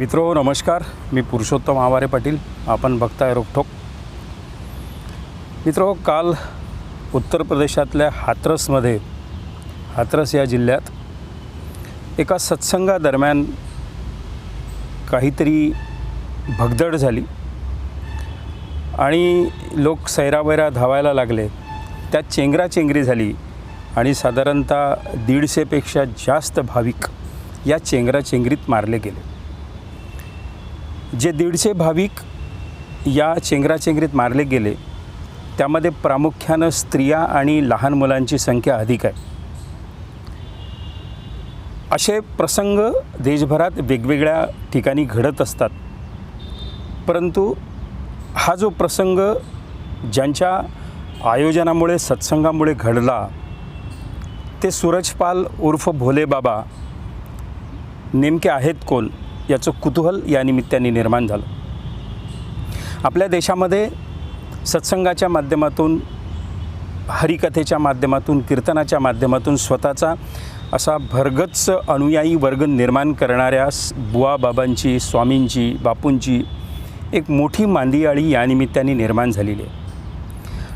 मित्रो नमस्कार. मी पुरुषोत्तम आवारे पाटील. आपण बघताय रोखोक मित्रो काल उत्तर प्रदेशातल्या हाथरसमध्ये हाथरस या जिल्ह्यात एका सत्संगादरम्यान काहीतरी भगदड झाली. आणि लोक सैराबैरा धावायला लागले. त्यात चेंगराचेंगरी झाली आणि साधारणतः दीडशेपेक्षा जास्त भाविक या चेंगराचेंगरीत मारले गेले. जे दीडशे भाविक या चेंगराचेंगरीत मारले गेले त्यामध्ये प्रामुख्यानं स्त्रिया आणि लहान मुलांची संख्या अधिक आहे. असे प्रसंग देशभरात वेगवेगळ्या ठिकाणी घडत असतात. परंतु हा जो प्रसंग ज्यांच्या आयोजनामुळे सत्संगामुळे घडला ते सूरजपाल उर्फ भोलेबाबा नेमके आहेत कोण? याचं कुतूहल या निमित्ताने निर्माण झालं. आपल्या देशामध्ये सत्संगाच्या माध्यमातून हरिकथेच्या माध्यमातून कीर्तनाच्या माध्यमातून स्वतःचा असा भरगच्च अनुयायी वर्ग निर्माण करणाऱ्या बुवाबाबांची बुवा बाबांची स्वामींची बापूंची एक मोठी मांदियाळी या निमित्ताने निर्माण झालेली आहे.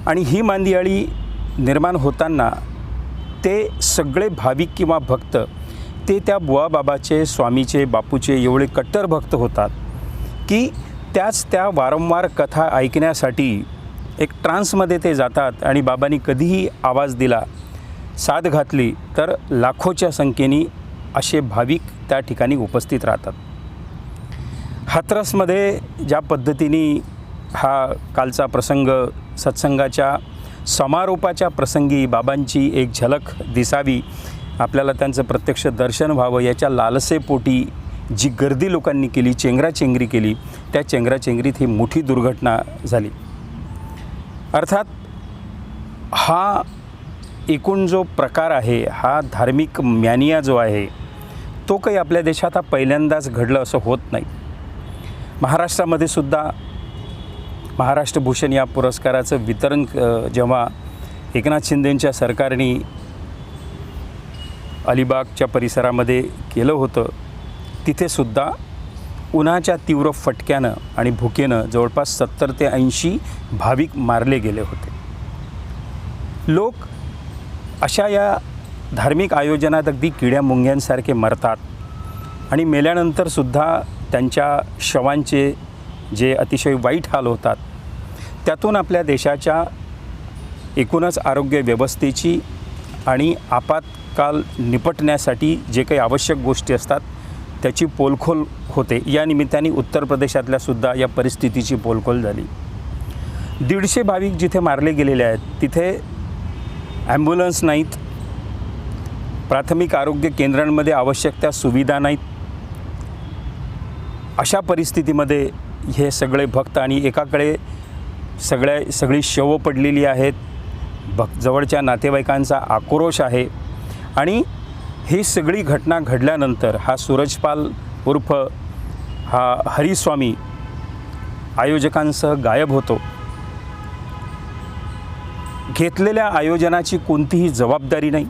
आणि ही मांदियाळी निर्माण होताना ते सगळे भाविक किंवा भक्त ते त्या बुवा बाबाचे स्वामीचे बापूचे एवढे कट्टर भक्त होतात की त्याच त्या वारंवार कथा ऐकण्यासाठी एक ट्रान्समध्ये ते जातात आणि बाबांनी कधीही आवाज दिला साथ घातली तर लाखोच्या संख्येने असे भाविक त्या ठिकाणी उपस्थित राहतात. हाथरसमध्ये ज्या पद्धतीने हा कालचा प्रसंग सत्संगाच्या समारोपाच्या प्रसंगी बाबांची एक झलक दिसावी आपल्याला त्यांचं प्रत्यक्ष दर्शन व्हावं याच्या लालसेपोटी जी गर्दी लोकांनी केली चेंगराचेंगरी केली त्या चेंगराचेंगरीत ही मोठी दुर्घटना झाली. अर्थात हा एकूण जो प्रकार आहे हा धार्मिक मॅनिया जो आहे तो काही आपल्या देशात हा पहिल्यांदाच घडलं असं होत नाही. महाराष्ट्रामध्ये सुद्धा महाराष्ट्र भूषण या पुरस्काराचं वितरण जेव्हा एकनाथ शिंदेंच्या सरकारने अलिबागच्या परिसरामध्ये केलं होतं. तिथेसुद्धा उन्हाच्या तीव्र फटक्यानं आणि भुकेनं जवळपास सत्तर ते ऐंशी भाविक मारले गेले होते. लोक अशा या धार्मिक आयोजनात अगदी किड्या मुंग्यांसारखे मरतात आणि मेल्यानंतरसुद्धा त्यांच्या शवांचे जे अतिशय वाईट हाल होतात त्यातून आपल्या देशाच्या एकूणच आरोग्य व्यवस्थेची आणि आपात आपत्काल निपटण्यासाठी जे काही आवश्यक गोष्टी असतात त्याची पोलखोल होते. या निमित्ताने उत्तर प्रदेशातल्या सुद्धा या परिस्थितीची पोलखोल झाली. दीडशे भाविक जिथे मारले गेलेले आहेत तिथे ॲम्ब्युलन्स नाहीत प्राथमिक आरोग्य केंद्रांमध्ये आवश्यक त्या सुविधा नाहीत. अशा परिस्थितीमध्ये हे सगळे भक्त आणि एकाकडे सगळ्या सगळी शवं पडलेली आहेत. भक् जवळच्या नातेवाईकांचा आक्रोश आहे. आणि ही सगळी घटना घडल्यानंतर हा सूरजपाल उर्फ हा हरिस्वामी आयोजकांसह गायब होतो. घेतलेल्या आयोजनाची कोणतीही जबाबदारी नाही.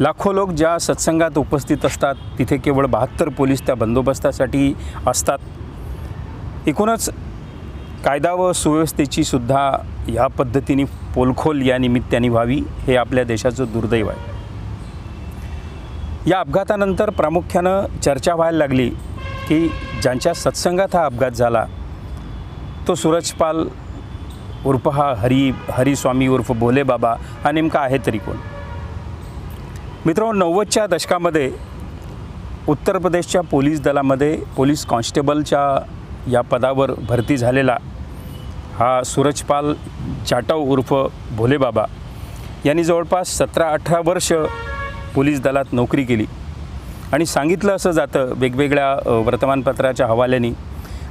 लाखो लोक ज्या सत्संगात उपस्थित असतात तिथे केवळ बहात्तर पोलीस त्या बंदोबस्तासाठी असतात. एकूणच कायदा व सुव्यवस्थेची सुद्धा या पद्धतीने पोलखोल या निमित्ताने व्हावी हे आपल्या देशाचं दुर्दैव आहे. या अपघातानंतर प्रामुख्यानं चर्चा व्हायला लागली की ज्यांच्या सत्संगात हा अपघात झाला तो सूरजपाल उर्फ हा हरी हरिस्वामी उर्फ भोले बाबा हा नेमका आहे तरी कोण? मित्र नव्वदच्या दशकामध्ये उत्तर प्रदेशच्या पोलीस दलामध्ये पोलीस कॉन्स्टेबलच्या या पदावर भरती झालेला हा सूरजपाल जाटव उर्फ भोलेबाबा यांनी जवळपास सतरा अठरा वर्ष पोलीस दलात नोकरी केली. आणि सांगितलं असं जातं वेगवेगळ्या वर्तमानपत्राच्या हवाल्याने.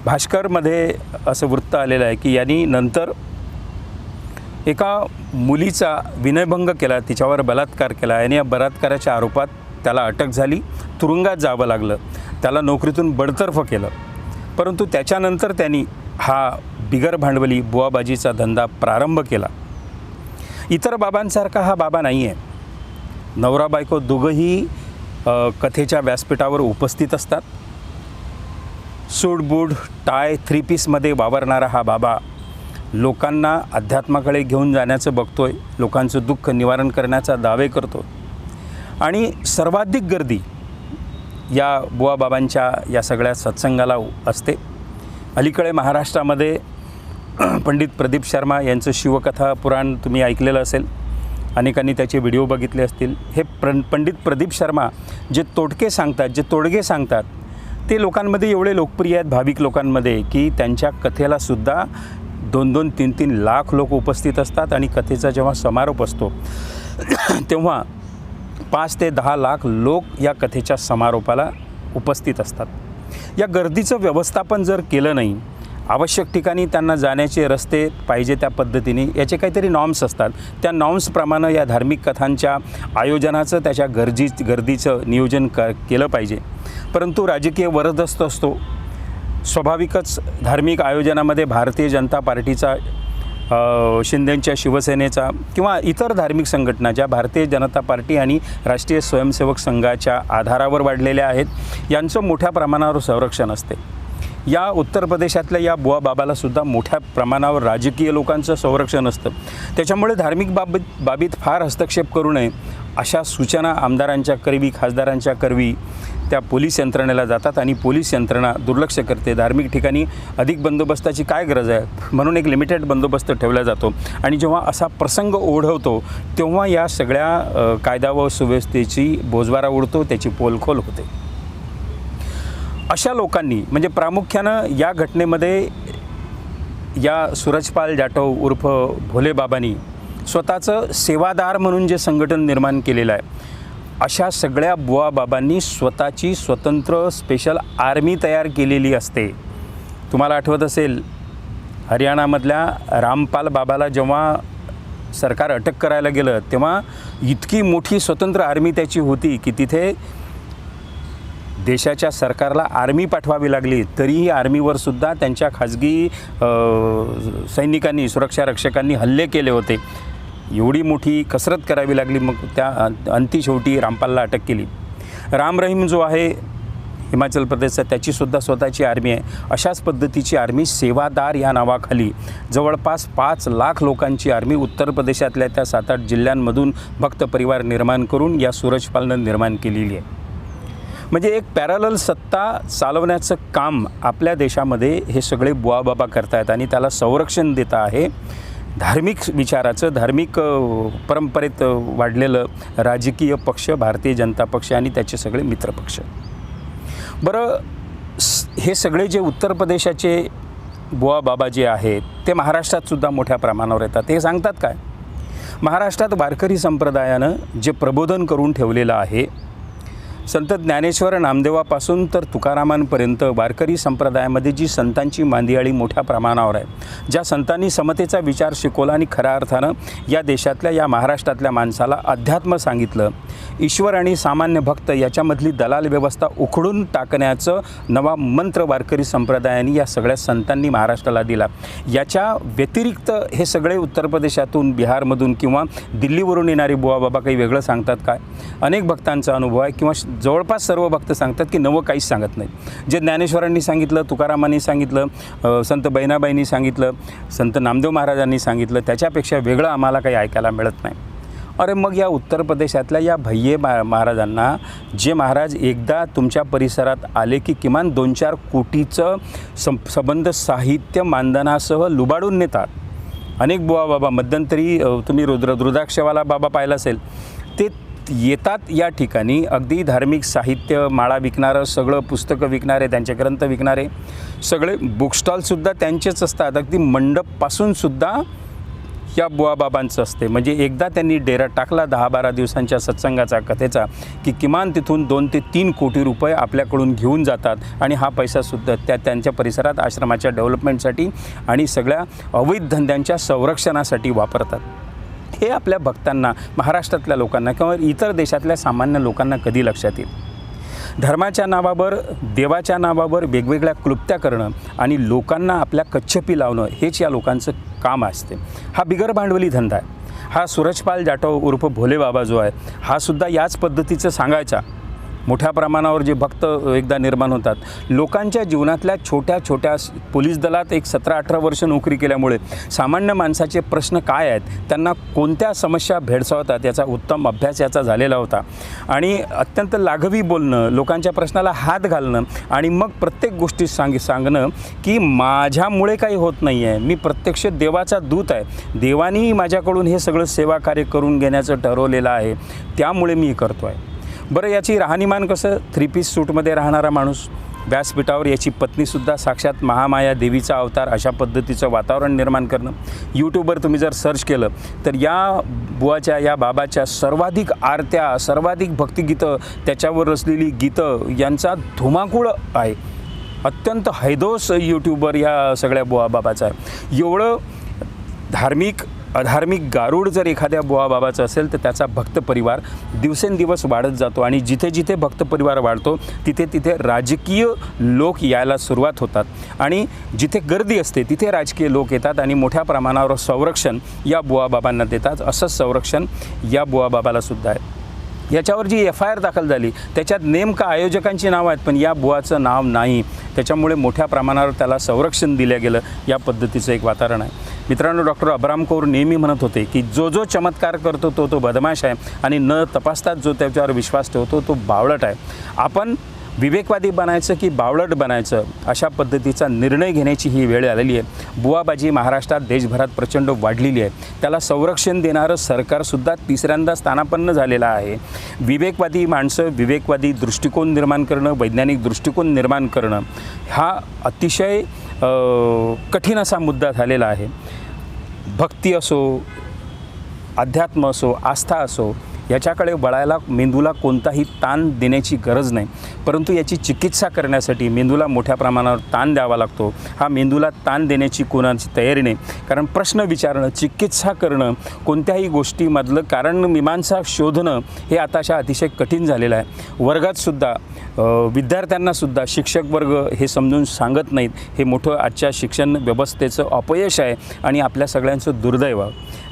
भास्करमध्ये असं वृत्त आलेलं आहे की यांनी नंतर एका मुलीचा विनयभंग केला तिच्यावर बलात्कार केला. याने या बलात्काराच्या आरोपात त्याला अटक झाली तुरुंगात जावं लागलं. त्याला नोकरीतून बडतर्फ केलं. परंतु त्याच्यानंतर त्यांनी हा बिगर भांडवली बुवाबाजीचा धंदा प्रारंभ केला. इतर बाबांसारखा हा बाबा नाही आहे नवरा बायको दोघंही कथेच्या व्यासपीठावर उपस्थित असतात. सूडबूड टाय थ्री पीसमध्ये वावरणारा हा बाबा लोकांना अध्यात्माकडे घेऊन जाण्याचं बघतो आहे लोकांचं दुःख निवारण करण्याचा दावे करतो आणि सर्वाधिक गर्दी या बुवाबाबांच्या या सगळ्या सत्संगाला असते. अलीकडे महाराष्ट्रामध्ये पंडित प्रदीप शर्मा यांचं शिवकथा पुराण तुम्ही ऐकलेलं असेल. अनेकांनी त्याचे व्हिडिओ बघितले असतील. हे प्र पंडित प्रदीप शर्मा जे तोटके सांगतात जे तोडगे सांगतात ते लोकांमध्ये एवढे लोकप्रिय आहेत भाविक लोकांमध्ये की त्यांच्या कथेलासुद्धा दोन दोन तीन तीन लाख लोक उपस्थित असतात आणि कथेचा जेव्हा समारोप असतो तेव्हा पाच ते दहा लाख लोक या कथेच्या समारोपाला उपस्थित असतात. या गर्दीचं व्यवस्थापन जर केलं नाही आवश्यक ठिकाणी त्यांना जाण्याचे रस्ते पाहिजे त्या पद्धतीने. याचे काहीतरी नॉर्म्स असतात. त्या नॉर्म्सप्रमाणे या धार्मिक कथांच्या आयोजनाचं त्याच्या गरजी गर्दीचं नियोजन क केलं पाहिजे. परंतु राजकीय वरदस्त असतो. स्वाभाविकच धार्मिक आयोजनामध्ये भारतीय जनता पार्टीचा शिंदेंच्या शिवसेनेचा किंवा इतर धार्मिक संघटना ज्या भारतीय जनता पार्टी आणि राष्ट्रीय स्वयंसेवक संघाच्या आधारावर वाढलेल्या आहेत यांचं मोठ्या प्रमाणावर संरक्षण असते. या उत्तर प्रदेशातल्या या बुवा बाबाला सुद्धा मोठ्या प्रमाणावर राजकीय लोकांचं संरक्षण असतं. त्याच्यामुळे धार्मिक बाबत बाबीत फार हस्तक्षेप करू नये अशा सूचना आमदारांच्या करवी खासदारांच्या करवी त्या पोलीस यंत्रणेला जातात आणि पोलीस यंत्रणा दुर्लक्ष करते. धार्मिक ठिकाणी अधिक बंदोबस्ताची काय गरज आहे? म्हणून एक लिमिटेड बंदोबस्त ठेवला जातो. आणि जेव्हा असा प्रसंग ओढवतो तेव्हा या सगळ्या कायदा व सुव्यवस्थेची बोजवारा उडतो त्याची पोलखोल होते. अशा लोकांनी म्हणजे प्रामुख्यानं या घटनेमध्ये या सूरजपाल जाटव उर्फ भोलेबाबांनी स्वतःचं सेवादार म्हणून जे संघटन निर्माण केलेलं आहे अशा सगळ्या बुवा बाबांनी स्वतःची स्वतंत्र स्पेशल आर्मी तयार केलेली असते. तुम्हाला आठवत असेल हरियाणामधल्या रामपाल बाबाला जेव्हा सरकार अटक करायला गेलं तेव्हा इतकी मोठी स्वतंत्र आर्मी त्याची होती की तिथे देशाच्या सरकारला आर्मी पाठवावी लागली तरीही आर्मीवर सुद्धा त्यांच्या खाजगी सैनिकांनी सुरक्षा रक्षकांनी हल्ले केले होते. एवढी मोठी कसरत करावी लागली मग त्या अं- अंती शेवटी रामपालला अटक केली. राम रहीम जो आहे हिमाचल प्रदेशचा त्याचीसुद्धा स्वतःची आर्मी आहे. अशाच पद्धतीची आर्मी सेवादार या नावाखाली जवळपास पाच लाख लोकांची आर्मी उत्तर प्रदेशातल्या त्या सात आठ जिल्ह्यांमधून भक्त परिवार निर्माण करून या सूरजपालनं निर्माण केलेली आहे. म्हणजे एक पॅरलल सत्ता चालवण्याचं काम आपल्या देशामध्ये हे सगळे बुवाबाबा करतायत आणि त्याला संरक्षण देत आहे. धार्मिक विचाराचं धार्मिक परंपरेत वाढलेलं राजकीय पक्ष भारतीय जनता पक्ष आणि त्याचे सगळे मित्रपक्ष बरं हे सगळे जे उत्तर प्रदेशाचे बुवा बाबा जे आहेत ते महाराष्ट्रातसुद्धा मोठ्या प्रमाणावर येतात. ते सांगतात काय? महाराष्ट्रात वारकरी संप्रदायानं जे प्रबोधन करून ठेवलेलं आहे संत ज्ञानेश्वर नामदेवापासून तर तुकारामांपर्यंत वारकरी संप्रदायामध्ये जी संतांची मांदियाळी मोठ्या प्रमाणावर आहे ज्या संतांनी समतेचा विचार शिकवला आणि खऱ्या अर्थानं या देशातल्या या महाराष्ट्रातल्या माणसाला अध्यात्म सांगितलं ईश्वर आणि सामान्य भक्त याच्यामधली दलाल व्यवस्था उखडून टाकण्याचं नवा मंत्र वारकरी संप्रदायाने या सगळ्या संतांनी महाराष्ट्राला दिला. याच्या व्यतिरिक्त हे सगळे उत्तर प्रदेशातून बिहारमधून किंवा दिल्लीवरून येणारे बुवा बाबा काही वेगळं सांगतात काय? अनेक भक्तांचा अनुभव आहे किंवा जवळपास सर्व भक्त सांगतात की नवं काहीच सांगत नाही जे ज्ञानेश्वरांनी सांगितलं तुकारामांनी सांगितलं संत बहिणाबाईंनी सांगितलं संत नामदेव महाराजांनी सांगितलं त्याच्यापेक्षा वेगळं आम्हाला काही ऐकायला मिळत नाही. अरे मग या उत्तर प्रदेशातल्या या भय्ये मा महाराजांना जे महाराज एकदा तुमच्या परिसरात आले की किमान दोन चार कोटीचं सं संबंध साहित्य मानधनासह लुबाडून नेतात. अनेक बुवा बाबा मध्यंतरी तुम्ही रुद्र रुद्राक्षवाला बाबा पाहिला असेल ते येतात या ठिकाणी. अगदी धार्मिक साहित्य माळा विकणारं सगळं पुस्तकं विकणारे त्यांचे ग्रंथ विकणारे सगळे बुक स्टॉलसुद्धा त्यांचेच असतात. अगदी मंडपपासूनसुद्धा या बुवाबाबांचं असते. म्हणजे एकदा त्यांनी डेरा टाकला दहा बारा दिवसांच्या सत्संगाचा कथेचा की किमान तिथून दोन ते तीन कोटी रुपये आपल्याकडून घेऊन जातात. आणि हा पैसासुद्धा त्या त्यांच्या परिसरात आश्रमाच्या डेव्हलपमेंटसाठी आणि सगळ्या अवैध धंद्यांच्या संरक्षणासाठी वापरतात. हे आपल्या भक्तांना महाराष्ट्रातल्या लोकांना किंवा इतर देशातल्या सामान्य लोकांना कधी लक्षात येईल धर्माच्या नावावर देवाच्या नावावर वेगवेगळ्या क्लुप्त्या करणं आणि लोकांना आपल्या कच्छपी लावणं हेच या लोकांचं काम असते. हा बिगर भांडवली धंदा आहे. हा सूरजपाल जाटव उर्फ भोले बाबा जो आहे हा सुद्धा याच पद्धतीचं सांगायचा. मोठ्या प्रमाणावर जे भक्त एकदा निर्माण होतात. लोकांच्या जीवनातल्या छोट्या छोट्या पोलीस दलात एक सतरा अठरा वर्ष नोकरी केल्यामुळे सामान्य माणसाचे प्रश्न काय आहेत? त्यांना कोणत्या समस्या भेडसावतात? याचा उत्तम अभ्यास याचा झालेला होता. आणि अत्यंत लाघवी बोलणं लोकांच्या प्रश्नाला हात घालणं आणि मग प्रत्येक गोष्टी सांग सांगणं की माझ्यामुळे काही होत नाही आहे मी प्रत्यक्ष देवाचा दूत आहे. देवानीही माझ्याकडून हे सगळं सेवा कार्य करून घेण्याचं ठरवलेलं आहे. त्यामुळे मी करतो आहे बरं याची राहणीमान कसं? थ्री पीस सूटमध्ये राहणारा माणूस व्यासपीठावर याची पत्नीसुद्धा साक्षात महामाया देवीचा अवतार अशा पद्धतीचं वातावरण निर्माण करणं. यूट्यूबवर तुम्ही जर सर्च केलं तर या बुवाच्या या बाबाच्या सर्वाधिक आरत्या सर्वाधिक भक्तिगीतं त्याच्यावर रचलेली गीतं यांचा धुमाकूळ आहे. अत्यंत हैदोस यूट्यूबवर या सगळ्या बुवा बाबाचा आहे. एवढं धार्मिक अधार्मिक गारुड जर एखाद्या बुवा बाबाचं असेल तर त्याचा भक्त परिवार दिवसेंदिवस वाढत जातो आणि जिथे जिथे भक्त परिवार वाढतो तिथे तिथे राजकीय लोक यायला सुरुवात होतात. आणि जिथे गर्दी असते तिथे राजकीय लोक येतात आणि मोठ्या प्रमाणावर संरक्षण या बुवा बाबांना देतात. असंच संरक्षण या बुवा बाबाला सुद्धा आहे. याच्यावर जी एफ आय आर दाखल झाली त्याच्यात नेमकं आयोजकांची नावं आहेत पण या बुवाचं नाव नाही. त्याच्यामुळे मोठ्या प्रमाणावर त्याला संरक्षण दिलं गेलं या पद्धतीचं एक वातावरण आहे. मित्रांनो डॉक्टर अब्राम कौर नेहमी म्हणत होते की जो जो चमत्कार करतो तो तो बदमाश आहे आणि न तपासताच जो त्याच्यावर विश्वास ठेवतो तो बावळट आहे. आपण विवेकवादी बनायचं की बावळट बनायचं अशा पद्धतीचा निर्णय घेण्याची ही वेळ आलेली आहे. बुवाबाजी महाराष्ट्रात देशभरात प्रचंड वाढलेली आहे. त्याला संरक्षण देणारं सरकारसुद्धा तिसऱ्यांदा स्थानापन्न झालेलं आहे. विवेकवादी माणसं विवेकवादी दृष्टिकोन निर्माण करणं वैज्ञानिक दृष्टिकोन निर्माण करणं हा अतिशय कठीण असा मुद्दा झालेला आहे. भक्ती असो अध्यात्म असो आस्था असो याच्याकडे वळायला मेंदूला कोणताही ताण देण्याची गरज नाही. परंतु याची चिकित्सा करण्यासाठी मेंदूला मोठ्या प्रमाणावर ताण द्यावा लागतो. हा मेंदूला ताण देण्याची कोणाची तयारी नाही. कारण प्रश्न विचारणं चिकित्सा करणं कोणत्याही गोष्टीमधलं कारण मीमांसा शोधणं हे आताशा अतिशय कठीण झालेलं आहे. वर्गातसुद्धा विद्यार्थ्यांनासुद्धा शिक्षक वर्ग हे समजून सांगत नाहीत. हे मोठं आजच्या शिक्षण व्यवस्थेचं अपयश आहे आणि आपल्या सगळ्यांचं दुर्दैव.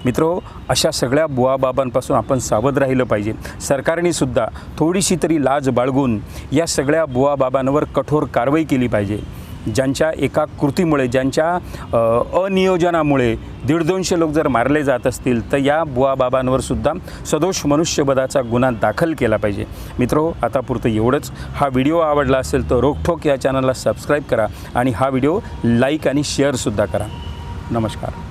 मित्रो अशा सगळ्या बुवाबाबांपासून आपण सावध राहिलं पाहिजे. सरकारने सुद्धा थोडीशी तरी लाज बाळगून या सगळ्या बुवाबाबांवर कठोर कारवाई केली पाहिजे. ज्यांच्या एका कृतीमुळे ज्यांच्या अनियोजनामुळे दीड दोनशे लोक जर मारले जात असतील तर या बुवाबाबांवर सुद्धा सदोष मनुष्यवधाचा गुन्हा दाखल केला पाहिजे. मित्रो आतापुरतं एवढंच. हा व्हिडिओ आवडला असेल तर रोखोक या चॅनलला सबस्क्राईब करा आणि हा व्हिडिओ लाईक आणि शेअरसुद्धा करा. नमस्कार.